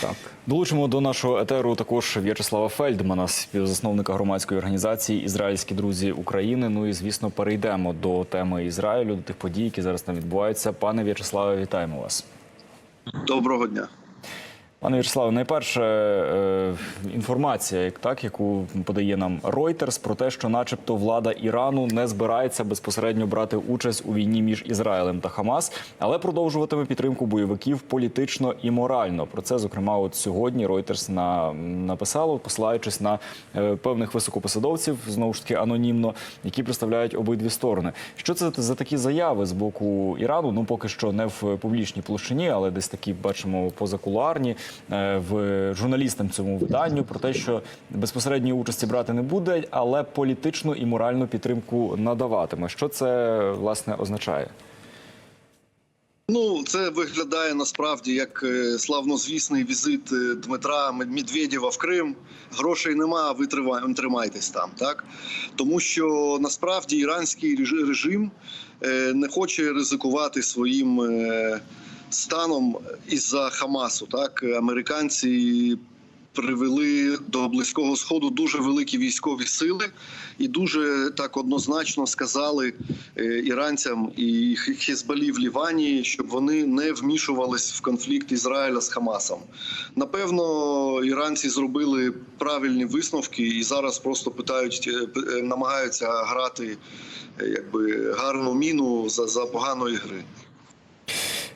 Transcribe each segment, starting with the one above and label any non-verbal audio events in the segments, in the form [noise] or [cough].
Так, долучимо до нашого етеру також В'ячеслава Фельдмана, співзасновника громадської організації Ізраїльські друзі України. Ну і звісно, перейдемо до теми Ізраїлю, до тих подій, які зараз там відбуваються. Пане В'ячеславе, вітаємо вас. Доброго дня. Пане В'ячеславе, найперше е, інформація, як так, яку подає нам Reuters, про те, що, начебто, влада Ірану не збирається безпосередньо брати участь у війні між Ізраїлем та Хамас, але продовжуватиме підтримку бойовиків політично і морально. Про це, зокрема, от сьогодні Reuters на написало, посилаючись на е, певних високопосадовців, знову ж таки анонімно, які представляють обидві сторони. Що це за такі заяви з боку Ірану? Ну поки що не в публічній площині, але десь такі бачимо позакулуарні в журналістам цьому виданню про те, що безпосередньої участі брати не буде, але політичну і моральну підтримку надаватиме. Що це власне означає? Ну, це виглядає насправді як е, славнозвісний візит е, Дмитра Медведєва в Крим. Грошей нема, ви тримайтесь там. Так тому що насправді іранський режим е, не хоче ризикувати своїм е, станом із-за Хамасу. Так американці. Привели до близького сходу дуже великі військові сили, і дуже так однозначно сказали е, іранцям і Хізбалі в Лівані, щоб вони не вмішувались в конфлікт Ізраїля з Хамасом. Напевно, іранці зробили правильні висновки і зараз просто питають, е, е, намагаються грати якби гарну міну за, за поганої гри.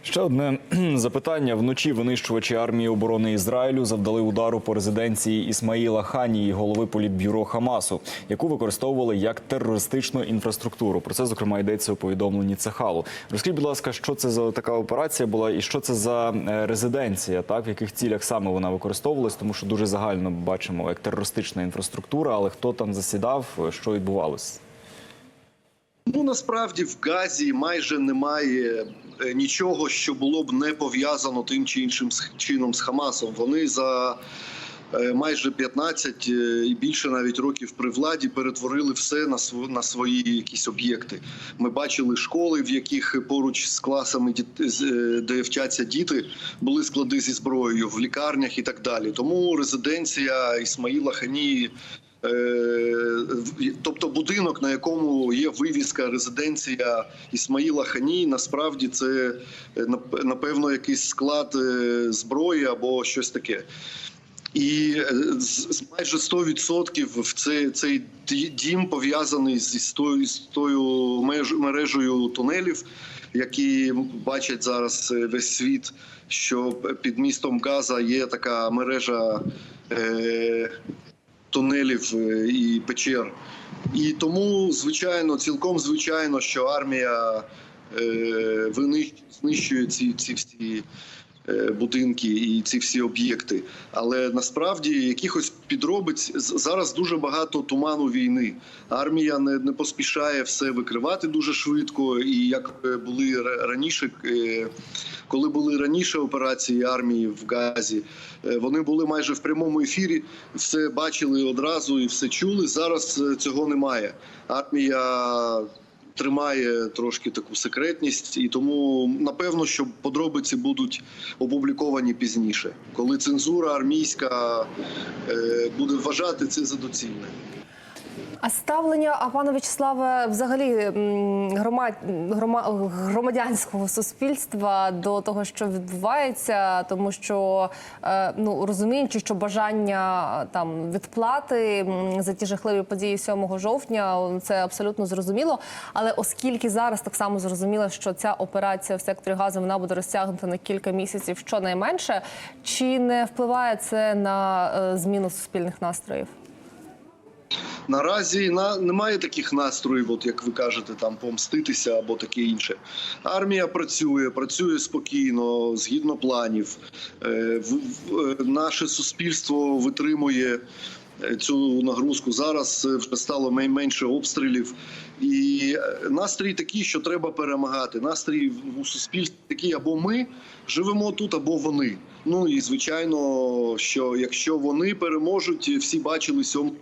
Ще одне [clears throat] запитання. Вночі винищувачі армії оборони Ізраїлю завдали удару по резиденції Ісмаїла Ханії, голови політбюро Хамасу, яку використовували як терористичну інфраструктуру. Про це зокрема йдеться у повідомленні Цехалу. Розкажіть, будь ласка, що це за така операція була, і що це за е, резиденція, так в яких цілях саме вона використовувалась, тому що дуже загально бачимо як терористична інфраструктура, але хто там засідав, що відбувалось? Ну насправді в Газі майже немає е, нічого, що було б не пов'язано тим чи іншим чином з Хамасом. Вони за е, майже 15 е, і більше навіть років при владі перетворили все на свої якісь об'єкти. Ми бачили школи, в яких поруч з класами де вчаться діти, були склади зі зброєю в лікарнях і так далі. Тому резиденція Ісмаїла Ханії Тобто будинок, на якому є вивіска резиденція Ісмаїла Хані, насправді це е, напевно якийсь склад е, зброї або щось таке. І е, майже 100% в цей, цей дім пов'язаний з тою, з тою мережею тунелів, які бачать зараз е, весь світ, що під містом Газа є така мережа. Е, тунелів е, і печер. І тому, звичайно, цілком звичайно, що армія е, винищує ці, ці всі будинки і ці всі об'єкти. Але насправді якихось підробиць зараз дуже багато туману війни. Армія не, не поспішає все викривати дуже швидко. І як е, були раніше, е, коли були раніше операції армії в Газі, е, вони були майже в прямому ефірі, все бачили одразу і все чули. Зараз е, цього немає. Армія тримає трошки таку секретність, і тому напевно, що подробиці будуть опубліковані пізніше, коли цензура армійська е, буде вважати це за доцільне. А ставлення, а пане В'ячеславе, взагалі громад, грома- громадянського суспільства до того, що відбувається, тому що е, ну розуміючи, що бажання там відплати за ті жахливі події 7 жовтня, це абсолютно зрозуміло. Але оскільки зараз так само зрозуміло, що ця операція в секторі газу вона буде розтягнута на кілька місяців, щонайменше, чи не впливає це на е, зміну суспільних настроїв? Наразі на немає таких настроїв, от як ви кажете, там помститися або таке інше. Армія працює, працює спокійно, згідно планів. Е, в, в, е, наше суспільство витримує цю нагрузку. Зараз вже стало менше обстрілів, і е, настрій такий, що треба перемагати. Настрій у суспільстві такий або ми живемо тут, або вони. Ну і звичайно, що якщо вони переможуть, всі бачили 7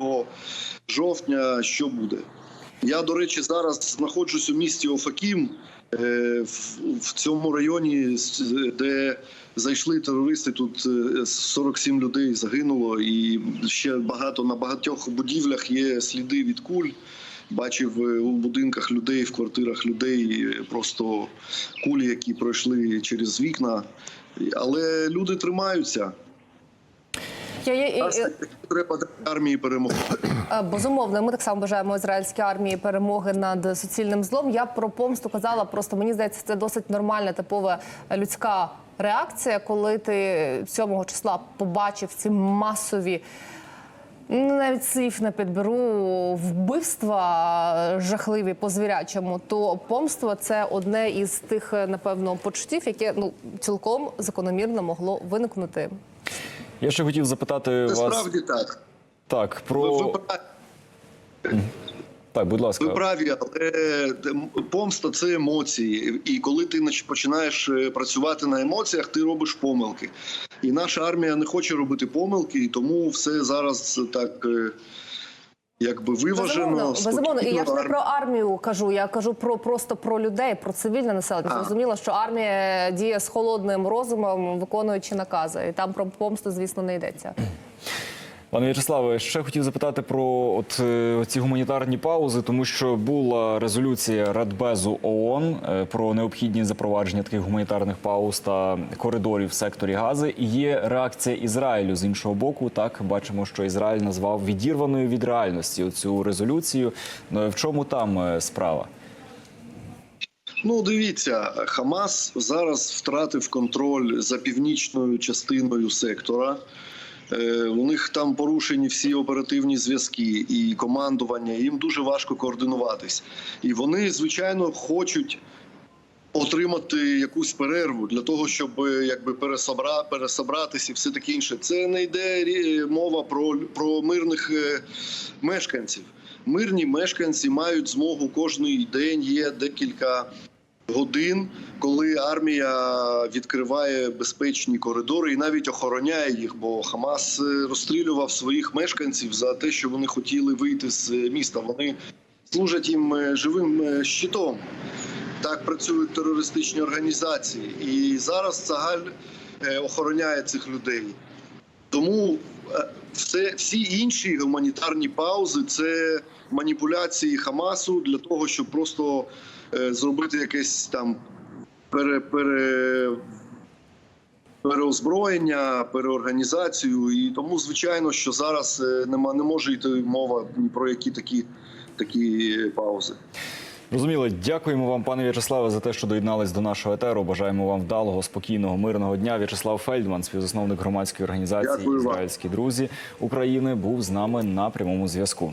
жовтня, що буде. Я, до речі, зараз знаходжусь у місті Офакім, В, в цьому районі, де зайшли терористи, тут е, 47 людей загинуло, і ще багато на багатьох будівлях є сліди від куль. Бачив е, у будинках людей, в квартирах людей е, просто кулі, які пройшли через вікна. Але люди тримаються. Я, я, я, Нас треба армії перемогти. Е, Безумовно, ми так само бажаємо ізраїльській армії перемоги над суцільним злом. Я про помсту казала, просто мені здається, це досить нормальна, типова людська реакція, коли ти 7 числа побачив ці масові. ну, Навіть слів не підберу вбивства жахливі по звірячому, то помство це одне із тих, е, напевно, почуттів, яке ну цілком закономірно могло виникнути. Я ще хотів запитати Це вас справді так. так про ви праві. так, будь ласка. Ви праві, але е, помста це емоції. І коли ти починаєш е, працювати на емоціях, ти робиш помилки. І наша армія не хоче робити помилки, і тому все зараз так. Якби виважено, Безумовно, безумовно. І я ж не про армію кажу, я кажу про просто про людей, про цивільне населення. А. Зрозуміло, що армія діє з холодним розумом, виконуючи накази, і там про помсту, звісно, не йдеться. Пане В'ячеславе, ще хотів запитати про от е, ці гуманітарні паузи, тому що була резолюція Радбезу ООН е, про необхідність запровадження таких гуманітарних пауз та коридорів в секторі Гази. І є реакція Ізраїлю з іншого боку. Так бачимо, що Ізраїль назвав відірваною від реальності цю резолюцію. Ну, В чому там е, справа? Ну, дивіться, Хамас зараз втратив контроль за північною частиною сектора. Е, У них там порушені всі оперативні зв'язки і командування. Їм дуже важко координуватись. І вони, звичайно, хочуть отримати якусь перерву для того, щоб е, якби пересобра, пересобратись і все таке інше. Це не йде мова про, про мирних е, мешканців. Мирні мешканці мають змогу кожний день є декілька годин, коли армія відкриває безпечні коридори і навіть охороняє їх, бо Хамас е, розстрілював своїх мешканців за те, що вони хотіли вийти з е, міста. Вони служать їм е, живим щитом. Так працюють терористичні організації, і зараз Цагаль охороняє цих людей. Тому все, всі інші гуманітарні паузи це маніпуляції Хамасу для того, щоб просто е, зробити якесь там пере, пере, переозброєння, переорганізацію. І тому, звичайно, що зараз е, нема не може йти мова ні про які такі, такі паузи. Розуміло, дякуємо вам, пане В'ячеславе, за те, що доєднались до нашого етеру. Бажаємо вам вдалого, спокійного, мирного дня. В'ячеслав Фельдман, співзасновник громадської організації Дякую вам. Ізраїльські друзі України, був з нами на прямому зв'язку.